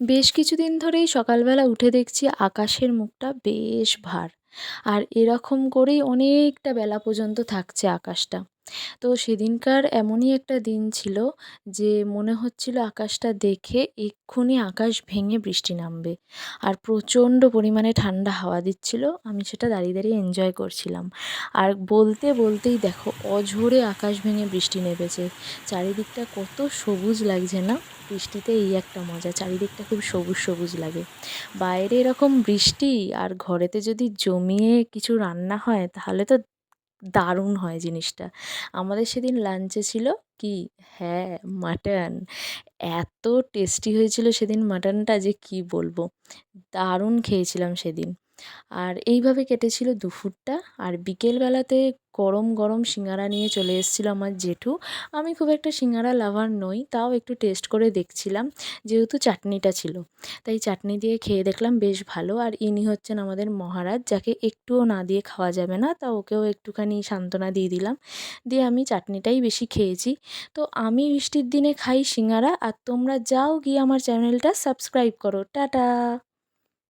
বেশ কিছুদিন ধরেই সকালবেলা উঠে দেখছি আকাশের মুখটা বেশ ভার। আর এরকম করেই অনেকটা বেলা পর্যন্ত থাকছে আকাশটা। তো সেদিনকার এমনই একটা দিন ছিল যে মনে হচ্ছিল আকাশটা দেখে এক্ষুনি আকাশ ভেঙে বৃষ্টি নামবে। আর প্রচণ্ড পরিমাণে ঠান্ডা হাওয়া দিচ্ছিল, আমি সেটা দাঁড়িয়ে দাঁড়িয়ে এনজয় করছিলাম। আর বলতে বলতেই দেখো, অঝোরে আকাশ ভেঙে বৃষ্টি নেমেছে। চারিদিকটা কত সবুজ লাগছে না? বৃষ্টিতে এই একটা মজা, চারিদিকটা খুব সবুজ সবুজ লাগে। বাইরে এরকম বৃষ্টি আর ঘরেতে যদি জমিয়ে কিছু রান্না হয়, তাহলে তো দারুণ হয় জিনিসটা। আমাদের সেদিন লাঞ্চে ছিল কি? হ্যাঁ মাটন এত টেস্টি হয়েছিল সেদিন মাটনটা যে কি বলব? দারুণ খেয়েছিলাম সেদিন। আর এইভাবে কেটেছিল দুপুরটা। আর বিকেলবেলাতে গরম গরম সিঙ্গারা নিয়ে চলে এসেছিল আমার জেঠু। আমি খুব একটা সিঙ্গারা লাভার নই, তাও একটু টেস্ট করে দেখছিলাম যেহেতু চাটনিটা ছিল। তাই চাটনি দিয়ে খেয়ে দেখলাম বেশ ভালো। আর ইনি হচ্ছেন আমাদের মহারাজ, যাকে একটুও না দিয়ে খাওয়া যাবে না, তা ওকেও একটুখানি সান্ত্বনা দিয়ে দিলাম। দিয়ে আমি চাটনিটাই বেশি খেয়েছি। তো আমি বৃষ্টির দিনে খাই সিঙ্গারা, আর তোমরা যাও গিয়ে আমার চ্যানেলটা সাবস্ক্রাইব করো। টাটা!